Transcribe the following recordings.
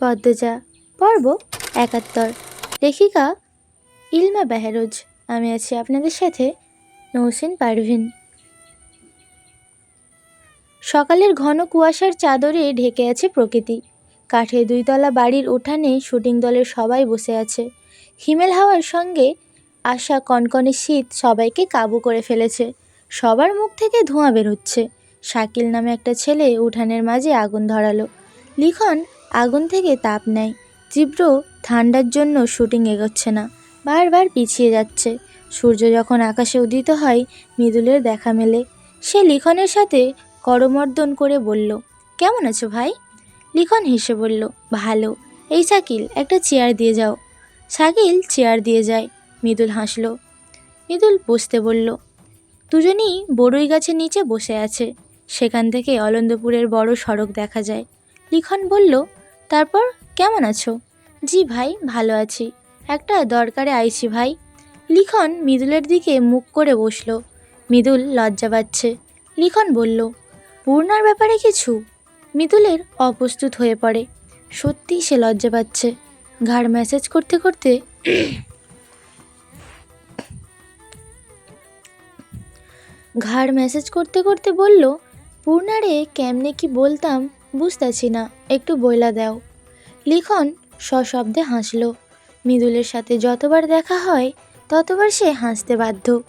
পদ্মজা, পর্ব একাত্তর। লেখিকা ইলমা বেহরোজ। আমি আছি আপনাদের সাথে নৌসেন পারভিন। সকালের ঘন কুয়াশার চাদরে ঢেকে আছে প্রকৃতি। কাঠের দুইতলা বাড়ির উঠানে শুটিং দলের সবাই বসে আছে। হিমেল হাওয়ার সঙ্গে আসা কনকনে শীত সবাইকে কাবু করে ফেলেছে। সবার মুখ থেকে ধোঁয়া বের হচ্ছে শাকিল নামে একটা ছেলে উঠানের মাঝে আগুন ধরালো। লিখন আগুন থেকে তাপ নেয়। তীব্র ঠান্ডার জন্য শুটিং এগোচ্ছে না, বারবার পিছিয়ে যাচ্ছে। সূর্য যখন আকাশে উদিত হয়, মৃদুলের দেখা মেলে। সে লিখনের সাথে করমর্দন করে বলল, কেমন আছো ভাই? লিখন হেসে বলল, ভালো। এই শাকিল, একটা চেয়ার দিয়ে যাও। শাকিল চেয়ার দিয়ে যায়। মৃদুল হাসলো। মৃদুল বসতে বলল, দুজনেই বড়ই গাছের নিচে বসে আছে। সেখান থেকে অলন্দপুরের বড় সড়ক দেখা যায়। লিখন বলল তারপর, কেমন আছো? জি ভাই, ভালো আছি। একটা দরকারে আইছি ভাই। লিখন মৃদুলের দিকে মুখ করে বসল। মৃদুল লজ্জা পাচ্ছে। লিখন বলল, পূর্ণার ব্যাপারে কিছু? মৃদুলের অপ্রস্তুত হয়ে পড়ে। সত্যিই সে লজ্জা পাচ্ছে। ঘাড় ম্যাসেজ করতে করতে ঘাড় ম্যাসেজ করতে করতে বলল, পূর্ণারে কেমনে কি বলতাম? বুঝতেছি না, একটু বইলা দাও। লিখন সশব্দে হাসল। মৃদুলের সাথে যতবার দেখা হয়, ততবার সে হাসতে বাধ্য।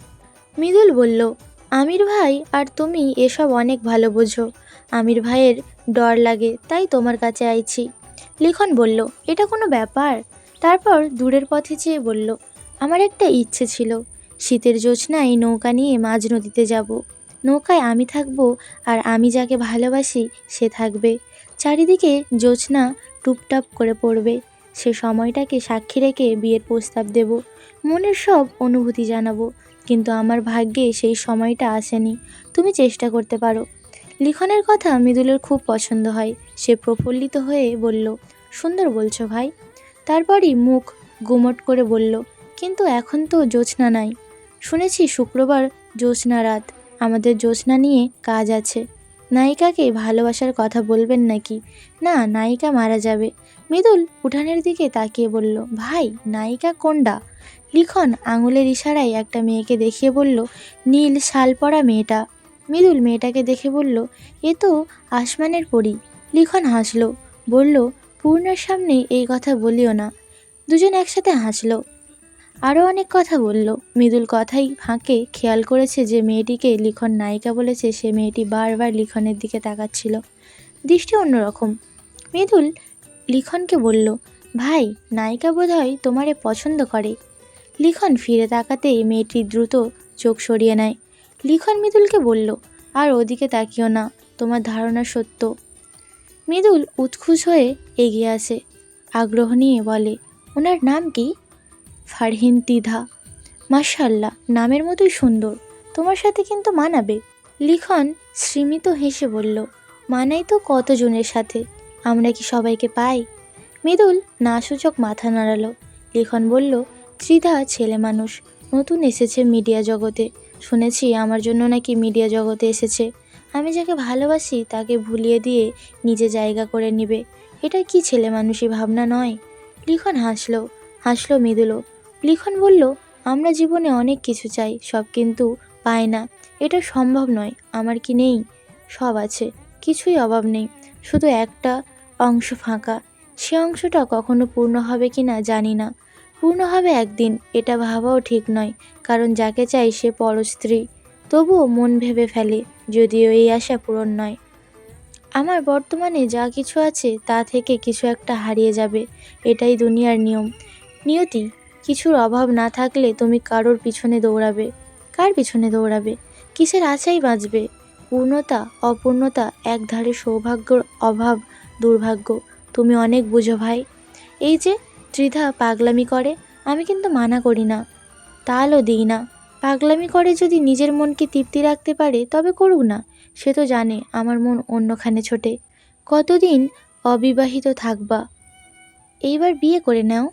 মৃদুল বলল, আমির ভাই আর তুমি এসব অনেক ভালো বোঝো। আমির ভাইয়ের ডর লাগে, তাই তোমার কাছে আইছি। লিখন বলল, এটা কোনো ব্যাপার? তারপর দূরের পথে চেয়ে বলল, আমার একটা ইচ্ছে ছিল। শীতের জোছনায় নৌকা নিয়ে মাঝ নদীতে যাব। নৌকায় আমি থাকব আর আমি যাকে ভালোবাসি সে থাকবে। চারিদিকে জোছনা টুপটাপ করে পড়বে। সে সময়টাকে সাক্ষী রেখে বিয়ের প্রস্তাব দেব। মনের সব অনুভূতি জানাব। কিন্তু আমার ভাগ্যে সেই সময়টা আসেনি। তুমি চেষ্টা করতে পারো। লিখনের কথা মৃদুলের খুব পছন্দ হয়। সে প্রফুল্লিত হয়ে বলল, সুন্দর বলছো ভাই। তারপরই মুখ গুমট করে বলল, কিন্তু এখন তো জোছনা নাই। শুনেছি শুক্রবার জ্যোৎস্না রাত। আমাদের জ্যোৎস্না নিয়ে কাজ আছে। নায়িকাকে ভালোবাসার কথা বলবেন নাকি? না, নায়িকা মারা যাবে। মৃদুল উঠানের দিকে তাকিয়ে বলল, ভাই, নায়িকা কোনডা? লিখন আঙুলের ইশারায় একটা মেয়েকে দেখিয়ে বলল, নীল শাল পরা মেয়েটা। মৃদুল মেয়েটাকে দেখে বলল, এ তো আসমানের পরি। লিখন হাসলো, বলল, পূর্ণার সামনে এই কথা বলিও না। দুজন একসাথে হাসলো। আরও অনেক কথা বলল। মৃদুল কথাই ফাঁকে খেয়াল করেছে যে মেয়েটিকে লিখন নায়িকা বলেছে, সে মেয়েটি বারবার লিখনের দিকে তাকাচ্ছিল। দৃষ্টি অন্যরকম। মৃদুল লিখনকে বলল, ভাই, নায়িকা বোধহয় তোমারে পছন্দ করে। লিখন ফিরে তাকাতেই মেয়েটি দ্রুত চোখ সরিয়ে নেয়। লিখন মৃদুলকে বলল, আর ওদিকে তাকিও না, তোমার ধারণা সত্য। মৃদুল উৎখুশ হয়ে এগিয়ে আসে। আগ্রহ নিয়ে বলে, ওনার নাম কি? ফারহিন তিধা মাশাল্লাহ নামের মতোই সুন্দর। তোমার সাথে কিন্তু মানাবে। লিখন শ্রীমিত হেসে বলল, মানাই তো কতজনের সাথে? আমরা কি সবাইকে পাই? মৃদুল না সূচক মাথা নাড়ালো। লিখন বলল, ত্রিধা ছেলে মানুষ, নতুন এসেছে মিডিয়া জগতে। শুনেছি আমার জন্য নাকি মিডিয়া জগতে এসেছে। আমি যাকে ভালোবাসি তাকে ভুলিয়ে দিয়ে নিজে জায়গা করে নিবে। এটা কি ছেলে মানুষই ভাবনা নয়? লিখন হাসলো হাসলো মৃদুলও। লিখন বলল, আমরা জীবনে অনেক কিছু চাই, সব কিন্তু পাই না। এটা সম্ভব নয়, আমার কি নেই? সব আছে, কিছুই অভাব নেই। শুধু একটা অংশ ফাঁকা। সে অংশটা কখনো পূর্ণ হবে কি না জানি না। পূর্ণ হবে একদিন, এটা ভাবাও ঠিক নয়, কারণ যাকে চাই সে পরস্ত্রী তবুও মন ভেবে ফেলে, যদিও এই আশা পূরণ নয়। আমার বর্তমানে যা কিছু আছে, তা থেকে কিছু একটা হারিয়ে যাবে, এটাই দুনিয়ার নিয়ম। নিয়তি কিছুর অভাব না থাকলে তুমি কারোর পিছনে দৌড়াবে। কার পিছনে দৌড়াবে? কিসের আশাই বাঁচবে? পূর্ণতা, অপূর্ণতা একধারে সৌভাগ্যর অভাব, দুর্ভাগ্য। তুমি অনেক বুঝো ভাই। এই যে, ত্রিধা পাগলামি করে, আমি কিন্তু মানা করি না। তালও দিই না। পাগলামি করে যদি নিজের মনকে তৃপ্তি রাখতে পারে, তবে করুক না। সে তো জানে আমার মন অন্যখানে ছোটে। কতদিন অবিবাহিত থাকবা? এইবার বিয়ে করে নাও।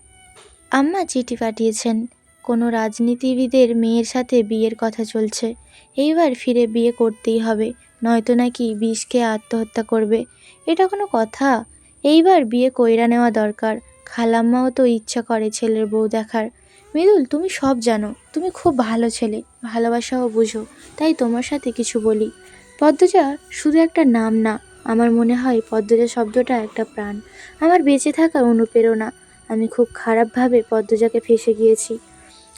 আম্মা চিঠি পাঠিয়েছেন। কোনো রাজনীতিবিদের মেয়ের সাথে বিয়ের কথা চলছে। এইবার ফিরে বিয়ে করতেই হবে, নয়তো নাকি বিষ খেয়ে আত্মহত্যা করবে। এটা কোনো কথা? এইবার বিয়ে কইরা নেওয়া দরকার। খালাম্মাও তো ইচ্ছা করে ছেলের বউ দেখার। মৃদুল, তুমি সব জানো। তুমি খুব ভালো ছেলে। ভালোবাসাও বুঝো। তাই তোমার সাথে কিছু বলি। পদ্মজা, শুধু একটা নাম না। আমার মনে হয় পদ্মজা শব্দটা একটা প্রাণ। আমার বেঁচে থাকার অনুপ্রেরণা। আমি খুব খারাপভাবে পদ্মজাকে ফেসে গিয়েছি।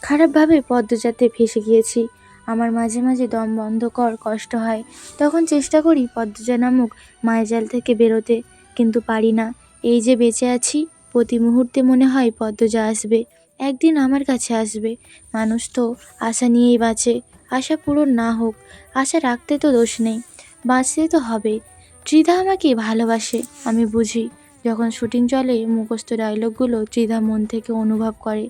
খারাপভাবে পদ্মজাতে ফেসে গিয়েছি। আমার মাঝে মাঝে দম বন্ধ কর, কষ্ট হয়। তখন চেষ্টা করি পদ্মজা নামক মায়াজাল থেকে বেরোতে, কিন্তু পারি না। এই যে বেঁচে আছি, প্রতি মুহূর্তে মনে হয় পদ্মজা আসবে। একদিন আমার কাছে আসবে। মানুষ তো আশা নিয়েই বাঁচে। আশা পূরণ না হোক, আশা রাখতে তো দোষ নেই। বাঁচতে তো হবে। ত্রিধা আমাকে ভালোবাসে, আমি বুঝি। যখন শুটিং চলে, মুখস্থ ডায়লগগুলো ত্রিধা মন থেকে অনুভব করে।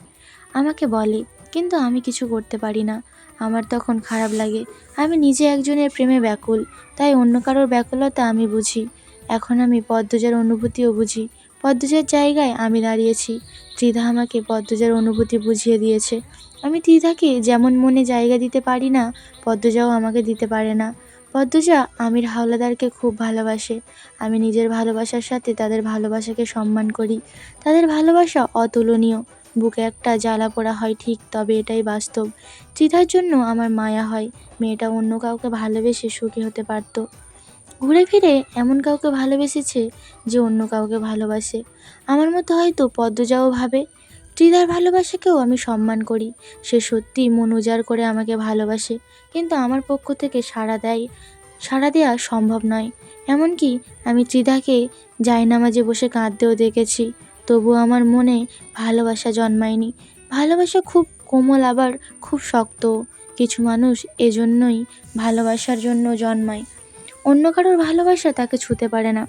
আমাকে বলে, কিন্তু আমি কিছু করতে পারি না। আমার তখন খারাপ লাগে। আমি নিজে একজনের প্রেমে ব্যাকুল, তাই অন্য কারোর ব্যাকুলতা আমি বুঝি। এখন আমি পদ্মজার অনুভূতিও বুঝি। পদ্মজার জায়গায় আমি দাঁড়িয়েছি। ত্রিধা আমাকে পদ্মজার অনুভূতি বুঝিয়ে দিয়েছে। আমি ত্রিধাকে যেমন মনে জায়গা দিতে পারি না, পদ্মজাও আমাকে দিতে পারে না। পদ্মজা আমির হাওলাদারকে খুব ভালোবাসে। আমি নিজের ভালোবাসার সাথে তাদের ভালোবাসাকে সম্মান করি। তাদের ভালোবাসা অতুলনীয়। বুকে একটা জ্বালা পোড়া হয় ঠিক তবে এটাই বাস্তব। চিতার জন্য আমার মায়া হয়। মেয়েটা অন্য কাউকে ভালোবেসে সুখী হতে পারত। ঘুরে ফিরে এমন কাউকে ভালোবেসেছে যে অন্য কাউকে ভালোবাসে। আমার মতো হয়তো পদ্মজাও ভাবে ত্রিধার ভালোবাসাকেও আমি সম্মান করি। সে সত্যি মন উজাড় করে আমাকে ভালোবাসে, কিন্তু আমার পক্ষ থেকে সাড়া দেয়, সাড়া দেওয়া সম্ভব নয়। এমনকি আমি ত্রিধাকে জায়নামাজে বসে কাঁদতেও দেখেছি তবু আমার মনে ভালোবাসা জন্মায়নি। ভালোবাসা খুব কোমল, আবার খুব শক্ত। কিছু মানুষ এজন্যই ভালোবাসার জন্য জন্মায়। অন্য কারোর ভালোবাসা তাকে ছুতে পারে না।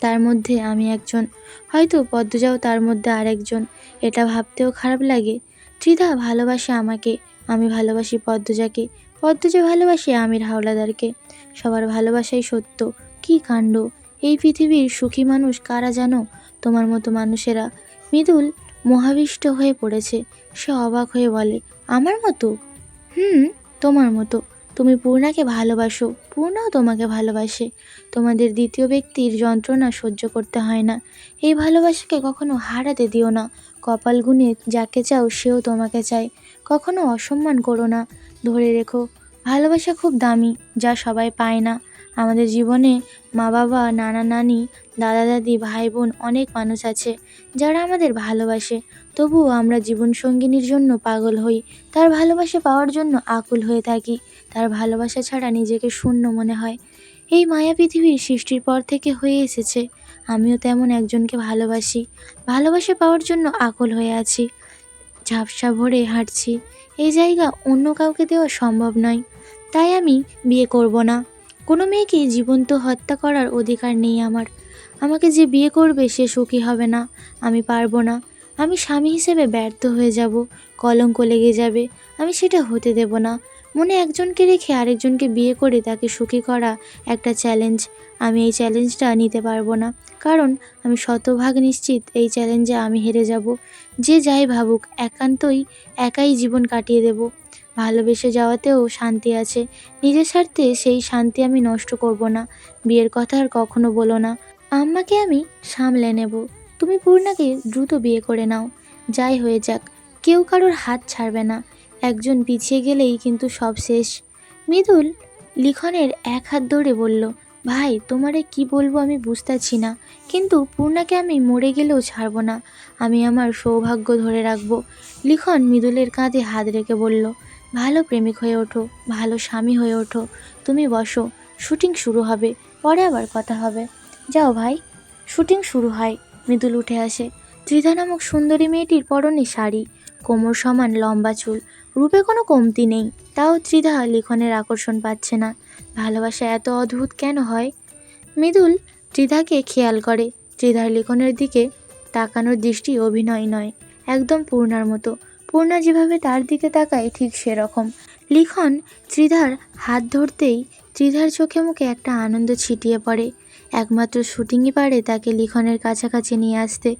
তার মধ্যে আমি একজন। হয়তো পদ্মজাও তার মধ্যে আরেকজন। এটা ভাবতেও খারাপ লাগে। ত্রিধা ভালোবাসে আমাকে। আমি ভালোবাসি পদ্মজাকে। পদ্মজা ভালোবাসে আমির হাওলাদারকে। সবার ভালোবাসাই সত্য। কী কাণ্ড? এই পৃথিবীর সুখী মানুষ কারা জানো? তোমার মতো মানুষেরা। মৃদুল মহাবিষ্ট হয়ে পড়েছে। সে অবাক হয়ে বলে, আমার মতো? হুম, তোমার মতো। তুমি পূর্ণাকে ভালোবাসো। পূর্ণাও তোমাকে ভালোবাসে। তোমাদের দ্বিতীয় ব্যক্তির যন্ত্রণা সহ্য করতে হয় না। এই ভালোবাসাকে কখনো হারাতে দিও না। কপাল গুনে যাকে চাও সেও তোমাকে চায়। কখনো অসম্মান করো না। ধরে রেখো, ভালোবাসা খুব দামি, যা সবাই পায় না। আমাদের জীবনে মা বাবা, নানা নানি, দাদা দাদি, ভাই বোন অনেক মানুষ আছে যারা আমাদের ভালোবাসে। তবুও আমরা জীবন সঙ্গিনীর জন্য পাগল হই। তার ভালোবাসা পাওয়ার জন্য আকুল হয়ে থাকি। তার ভালোবাসা ছাড়া নিজেকে শূন্য মনে হয়। এই মায়া পৃথিবীর সৃষ্টির পর থেকে হয়ে এসেছে। আমিও তেমন একজনকে ভালোবাসি। ভালোবাসা পাওয়ার জন্য আকুল হয়ে আছি। ঝাপসা ভরে হাঁটছি। এই জায়গা অন্য কাউকে দেওয়া সম্ভব নয়। তাই আমি বিয়ে করব না। কোনো মেয়েকে জীবন্ত হত্যা করার অধিকার নেই আমার। আমাকে যে বিয়ে করবে সে সুখী হবে না, আমি পারব না। আমি স্বামী হিসেবে ব্যর্থ হয়ে যাব, কলঙ্ক লেগে যাবে, আমি সেটা হতে দেব না। মনে একজনকে রেখে আরেকজনকে বিয়ে করে তাকে সুখী করা একটা চ্যালেঞ্জ আমি এই চ্যালেঞ্জটা নিতে পারব না, কারণ আমি শতভাগ নিশ্চিত এই চ্যালেঞ্জে আমি হেরে যাব। যে যাই ভাবুক, একান্তই একাই জীবন কাটিয়ে দেব। ভালোবেসে যাওয়াতেও শান্তি আছে। নিজের স্বার্থে সেই শান্তি আমি নষ্ট করব না। বিয়ের কথা আর কখনো বলো না। আম্মাকে আমি সামলে নেব। তুমি পূর্ণাকে দ্রুত বিয়ে করে নাও। যাই হয়ে যাক, কেউ কারোর হাত ছাড়বে না। একজন পিছিয়ে গেলেই কিন্তু সব শেষ। মৃদুল লিখনের এক হাত ধরে বলল, ভাই, তোমারে কি বলব আমি বুঝতেছি না। কিন্তু পূর্ণাকে আমি মরে গেলেও ছাড়ব না। আমি আমার সৌভাগ্য ধরে রাখব। লিখন মৃদুলের কাঁধে হাত রেখে বলল ভালো প্রেমিক হয়ে ওঠো, ভালো স্বামী হয়ে ওঠো। তুমি বসো, শুটিং শুরু হবে, পরে আবার কথা হবে। যাও ভাই, শুটিং শুরু হয়, মৃদুল উঠে আসে। ত্রিধা নামক সুন্দরী মেয়েটির পরনে শাড়ি, কোমর সমান লম্বা চুল, রূপে কোনো কমতি নেই। তাও ত্রিধা লিখনের আকর্ষণ পাচ্ছে না। ভালোবাসা এত অদ্ভুত কেন হয়? মৃদুল ত্রিধাকে খেয়াল করে। ত্রিধার লিখনের দিকে তাকানোর দৃষ্টি অভিনয় নয়, একদম পূর্ণার মতো। পূর্ণা যেভাবে তার দিকে তাকায় ঠিক সেরকম। লিখন ত্রিধার হাত ধরতেই ত্রিধার চোখে মুখে একটা আনন্দ ছিটিয়ে পড়ে। একমাত্র শুটিংই পারে তাকে লিখনের কাছাকাছি নিয়ে আসতে।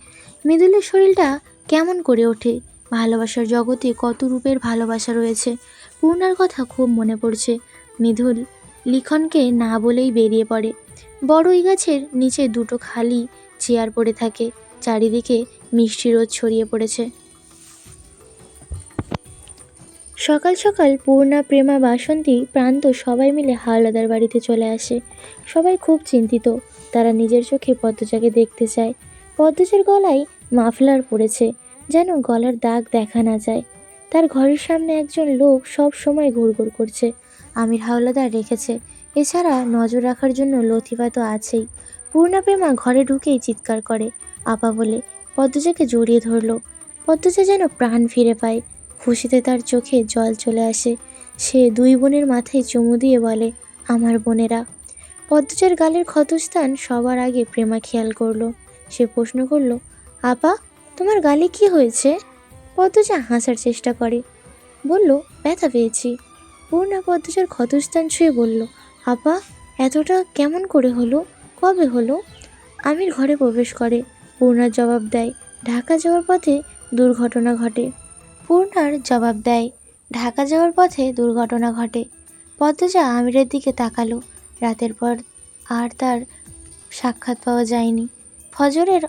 মৃদুলের শরীরটা কেমন করে ওঠে? ভালোবাসার জগতে কত রূপের ভালোবাসা রয়েছে? পূর্ণার কথা খুব মনে পড়ছে। মৃদুল লিখনকে না বলেই বেরিয়ে পড়ে। বড় বড়ই গাছের নিচে দুটো খালি চেয়ার পড়ে থাকে। চারিদিকে মিষ্টি রোদ ছড়িয়ে পড়েছে। সকাল সকাল পূর্ণা, প্রেমা, বাসন্তী প্রান্ত সবাই মিলে হাওলাদার বাড়িতে চলে আসে। সবাই খুব চিন্তিত। তারা নিজের চোখে পদ্মজাকে দেখতে চায়। পদ্মজার গলায় মাফলার পড়েছে, যেন গলার দাগ দেখা না যায়। তার ঘরের সামনে একজন লোক সব সময় ঘুরঘুর করছে। আমির হাওলাদার রেখেছে। এছাড়া নজর রাখার জন্য লতিফা তো আছেই। পূর্ণা, প্রেমা ঘরে ঢুকেই চিৎকার করে। আপা বলে, পদ্মজাকে জড়িয়ে ধরলো। পদ্মজা যেন প্রাণ ফিরে পায়। খুশিতে তার চোখে জল চলে আসে। সে দুই বোনের মাথায় চুমু দিয়ে বলে, আমার বোনেরা। পদ্মজার গালের ক্ষতস্থান সবার আগে প্রেমা খেয়াল করল। সে প্রশ্ন করল, আপা, তোমার গালে কি হয়েছে? পদ্মজা হাসার চেষ্টা করে। বলল, ব্যথা পেয়েছি। পূর্ণা পদ্মজার ক্ষতস্থান ছুঁয়ে বলল, আপা, এতটা কেমন করে হলো? কবে হলো? আমির ঘরে প্রবেশ করে। পূর্ণার জবাব দেয়, ঢাকা যাওয়ার পথে দুর্ঘটনা ঘটে। পূর্ণার জবাব দেয়, ঢাকা যাওয়ার পথে দুর্ঘটনা ঘটে। পদ্মজা আমিরের দিকে তাকালো। রাতের পর আর তার সাক্ষাৎ পাওয়া যায়নি। ফজরের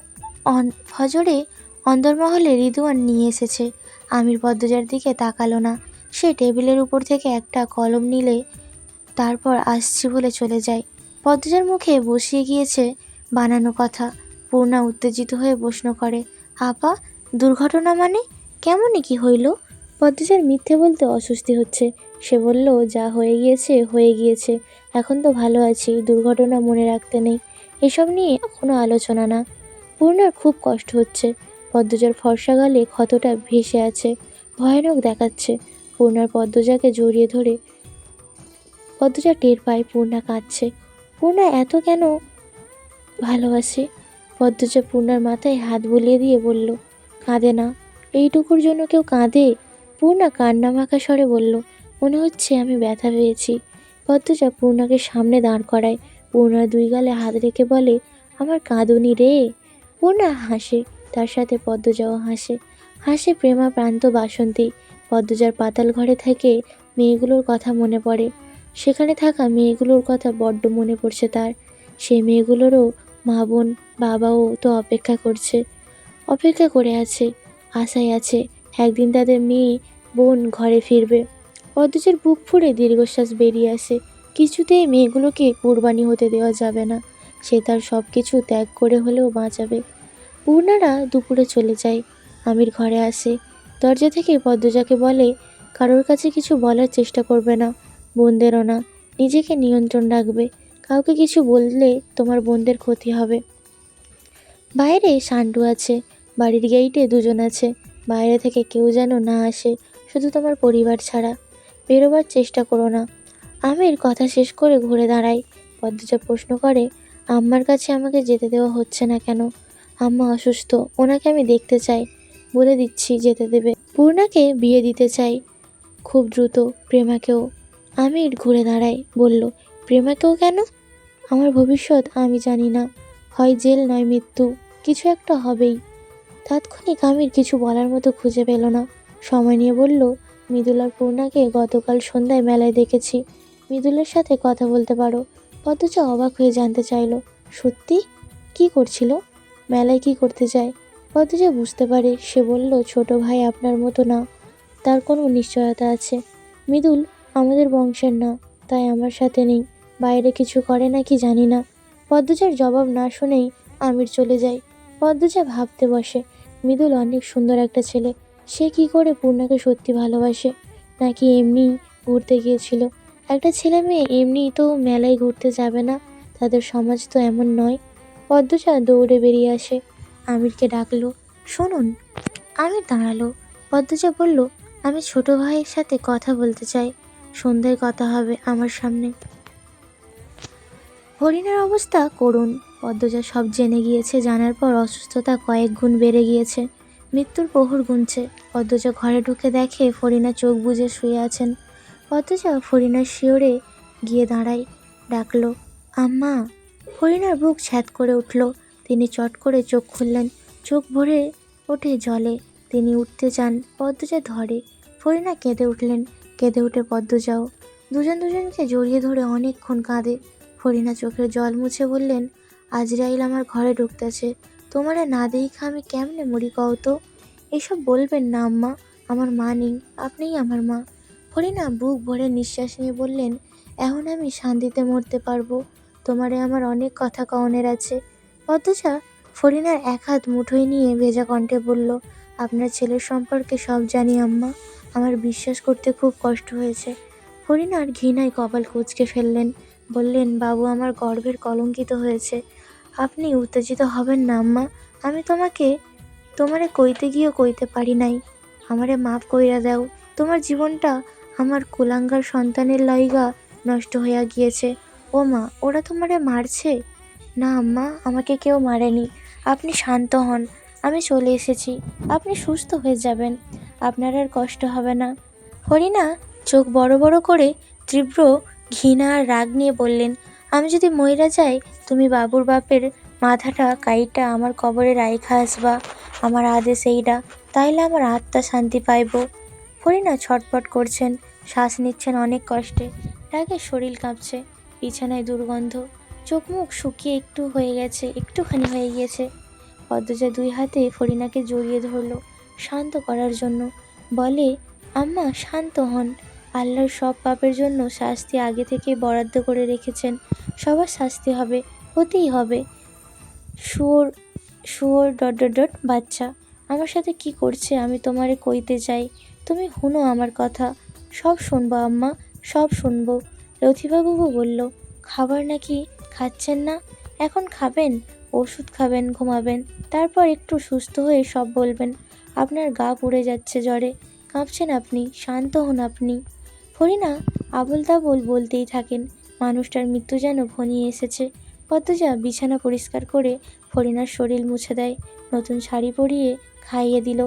অন, ফজরে অন্দরমহলে রিদুয়ান নিয়ে এসেছে। আমির পদ্মজার দিকে তাকালো না। সে টেবিলের উপর থেকে একটা কলম নিলে তারপর আসছি বলে চলে যায়। পদ্মজার মুখে বসিয়ে গিয়েছে বানানো কথা। পূর্ণা উত্তেজিত হয়ে প্রশ্ন করে, আপা, দুর্ঘটনা মানে? কেমনই কি হইল? পদ্মজার মিথ্যে বলতে অস্বস্তি হচ্ছে। সে বলল, যা হয়ে গিয়েছে হয়ে গিয়েছে। এখন তো ভালো আছি, দুর্ঘটনা মনে রাখতে নেই। এসব নিয়ে কোনো আলোচনা না। পূর্ণার খুব কষ্ট হচ্ছে। পদ্মজার ফর্সা গালে ক্ষতটা ভেসে আছে, ভয়ানক দেখাচ্ছে। পূর্ণার পদ্মজাকে জড়িয়ে ধরে পদ্মজা টের পায়, পূর্ণা কাঁদছে। পূর্ণা, এত কেন ভালোবাসে? পদ্মজা পূর্ণার মাথায় হাত বুলিয়ে দিয়ে বলল, কাঁদে না। এইটুকুর জন্য কেউ কাঁদে? পূর্ণা কান্না মাখা স্বরে বলল, মনে হচ্ছে আমি ব্যথা পেয়েছি। পদ্মজা পূর্ণাকে সামনে দাঁড় করায়। পূর্ণার দুই গালে হাত রেখে বলে, আমার কাঁদুনি রে। পূর্ণা হাসে, তার সাথে পদ্মজাও হাসে। হাসে প্রেমা প্রান্ত বাসন্তী। পদ্মজার পাতাল ঘরে থেকে মেয়েগুলোর কথা মনে পড়ে। সেখানে থাকা মেয়েগুলোর কথা বড্ড মনে পড়ছে তার। সেই মেয়েগুলোরও মা বোন, বাবাও তো অপেক্ষা করছে। অপেক্ষা করে আছে। আশায় আছে। একদিন তাদের মেয়ে বোন ঘরে ফিরবে। পদ্মজার বুক ফুড়ে দীর্ঘশ্বাস বেরিয়ে আসে। কিছুতেই মেয়েগুলোকে কুরবানি হতে দেওয়া যাবে না। সে তার সব কিছু ত্যাগ করে হলেও বাঁচাবে। পূর্ণারা দুপুরে চলে যায়। আমির ঘরে আসে। দরজা থেকে পদ্মজাকে বলে, কারোর কাছে কিছু বলার চেষ্টা করবে না, বোনদেরও না। নিজেকে নিয়ন্ত্রণ রাখবে। কাউকে কিছু বললে তোমার বোনদের ক্ষতি হবে। বাইরে সান্ডু আছে। বাড়ির গেইটে দুজন আছে। বাইরে থেকে কেউ যেন না আসে, শুধু তোমার পরিবার ছাড়া। বেরোবার চেষ্টা করো না। আমির কথা শেষ করে ঘুরে দাঁড়ায়। পদ্মজা প্রশ্ন করে, আম্মার কাছে আমাকে যেতে দেওয়া হচ্ছে না কেন? আম্মা অসুস্থ, ওনাকে আমি দেখতে চাই। বলে দিচ্ছি, যেতে দেবে। পূর্ণাকে বিয়ে দিতে চাই। খুব দ্রুত প্রেমাকেও। আমির ঘুরে দাঁড়ায়, বলল প্রেমাকেও কেন? আমার ভবিষ্যৎ আমি জানি না। হয় জেল নয় মৃত্যু। কিছু একটা হবেই। তাৎক্ষণিক আমির কিছু বলার মতো খুঁজে পেল না। সময় নিয়ে বলল মৃদুল আর পূর্ণাকে গতকাল সন্ধ্যায় মেলায় দেখেছি। মৃদুলের সাথে কথা বলতে পারো। পদ্মজা অবাক হয়ে জানতে চাইলো, সত্যি? কি করছিল? মেলায় কি করতে যায়? পদ্মজা বুঝতে পারে, সে বলল, ছোট ভাই আপনার মতো না। তার কোনো নিশ্চয়তা আছে। মৃদুল, আমাদের বংশের না, তাই আমার সাথে নেই। বাইরে কিছু করে নাকি জানি না। পদ্মজার জবাব না শুনেই আমির চলে যায়। পদ্মজা ভাবতে বসে মৃদুল অনেক সুন্দর একটা ছেলে। সে কি করে পূর্ণাকে সত্যি ভালোবাসে? নাকি এমনি ঘুরতে গিয়েছিল? একটা ছেলে মেয়ে এমনি তো মেলায় ঘুরতে যাবে না। তাদের সমাজ তো এমন নয়। পদ্মজা দৌড়ে বেরিয়ে আসে। আমিরকে ডাকলো, শুনুন, আমির দাঁড়াল। পদ্মজা বলল, আমি ছোট ভাইয়ের সাথে কথা বলতে চাই। সন্ধ্যায় কথা হবে আমার সামনে। হরিণের অবস্থা করুণ। পদ্মজা সব জেনে গিয়েছে, জানার পর অসুস্থতা কয়েক গুণ বেড়ে গিয়েছে। মৃত্যুর প্রহর গুনছে। পদ্মজা ঘরে ঢুকে দেখে ফরিনা চোখ বুজে শুয়ে আছেন। পদ্মজা ফরিনার শিওরে গিয়ে দাঁড়ায়, ডাকলো, আম্মা! ফরিনার বুক ছ্যাদ করে উঠল। তিনি চট করে চোখ খুললেন। চোখ ভরে ওঠে জলে। তিনি উঠতে চান, পদ্মজা ধরে। ফরিনা কেঁদে উঠলেন। কেঁদে উঠে পদ্মজাও। দুজন দুজনকে জড়িয়ে ধরে অনেকক্ষণ কাঁদে। ফরিনা চোখের জল মুছে বললেন আজরাইল আমার ঘরে ঢুকতেছে। তোমারে না দেখা আমি কেমনে মরি কও তো? এসব বলবেন না আম্মা, আমার মা নেই, আপনিই আমার মা। ফরিনা বুক ভরে নিঃশ্বাস নিয়ে বললেন, এখন আমি শান্তিতে মরতে পারব। তোমারে আমার অনেক কথা কওনের আছে। পদ্মজা ফরিনার এক হাত মুঠোয় নিয়ে ভেজা কণ্ঠে বলল, আপনার ছেলের সম্পর্কে সব জানি আম্মা। আমার বিশ্বাস করতে খুব কষ্ট হয়েছে। ফরিনার ঘৃণায় কপাল কুঁচকে ফেললেন, বললেন, বাবু, আমার গর্ভের কলঙ্কিত হয়েছে। আপনি উত্তেজিত হবেন না, আম্মা। আমি তোমাকে, তোমারে কইতে গিয়েও কইতে পারি নাই। আমারে মাফ কইরা দাও। তোমার জীবনটা আমার কুলাঙ্গার সন্তানের লাইগা নষ্ট হইয়া গিয়েছে। ও মা, ওরা তোমারে মারছে? না, আম্মা, আমাকে কেউ মারেনি। আপনি শান্ত হন। আমি চলে এসেছি। আপনি সুস্থ হয়ে যাবেন। আপনার আর কষ্ট হবে না। হরিণা চোখ বড় বড় করে তীব্র ঘৃণা আর রাগ নিয়ে বললেন, আমি যদি ময়রা যাই তুমি বাবুর বাপের মাথাটা, কাইটা আমার কবরে রাইখা আসবা, আমার আদেশ এইটা তাইলে আমার আত্মা শান্তি পাইব। হরিণা ছটপট করছেন, শ্বাস নিচ্ছেন অনেক কষ্টে। রাগে শরীর কাঁপছে, বিছানায় দুর্গন্ধ। চোখ মুখ শুকিয়ে একটু হয়ে গেছে, একটুখানি হয়ে গিয়েছে। পদ্মজা দুই হাতে ফরিনাকে জড়িয়ে ধরলো, শান্ত করার জন্য। বলে, আম্মা, শান্ত হন। আল্লাহর সব পাপের জন্য শাস্তি আগে থেকে বরাদ্দ করে রেখেছেন। সবার শাস্তি হবে। হতেই হবে। শুয়োর শুয়োর ডট ডট ডট বাচ্চা, আমার সাথে কি করছে আমি তোমারে কইতে চাই। তুমি শুনো আমার কথা। সব শুনব আম্মা, সব শুনব। রথিবাবু বলল, খাবার নাকি খাচ্ছেন না? এখন খাবেন? ওষুধ খাবেন, ঘুমাবেন। তারপর একটু সুস্থ হয়ে সব বলবেন, আপনার গা পুড়ে যাচ্ছে জ্বরে, কাঁপছেন আপনি, শান্ত হন আপনি। ফরিনা আবল তাবল বলতেই থাকেন, মানুষটার মৃত্যু যেন ঘনিয়ে এসেছে। পদ্মজা বিছানা পরিষ্কার করে ফরিনার শরীর মুছে দেয়, নতুন শাড়ি পরিয়ে খাইয়ে দিল।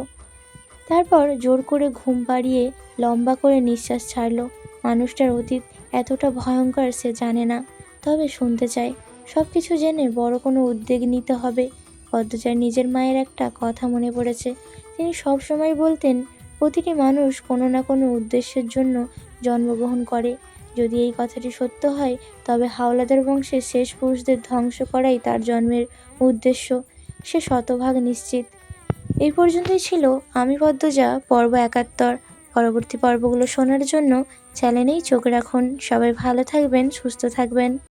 তারপর জোর করে ঘুম পাড়িয়ে লম্বা করে নিঃশ্বাস ছাড়ল। মানুষটার অতীত এতটা ভয়ঙ্কর সে জানে না, তবে শুনতে চায়। সব কিছু জেনে বড় কোনো উদ্যোগ নিতে হবে। পদ্মজার নিজের মায়ের একটা কথা মনে পড়েছে। তিনি সব সময় বলতেন, প্রতিটি মানুষ কোনো না কোনো উদ্দেশ্যের জন্য জন্মগ্রহণ করে। যদি এই কথাটি সত্য হয়, তবে হাওলাদার বংশের শেষ পুরুষদের ধ্বংস করাই তার জন্মের উদ্দেশ্য। সে শতভাগ নিশ্চিত। এই পর্যন্তই ছিল আমি পদ্মজা, পর্ব একাত্তর। পরবর্তী পর্বগুলো শোনার জন্য চ্যানেলেই চোখ রাখুন। সবাই ভালো থাকবেন, সুস্থ থাকবেন।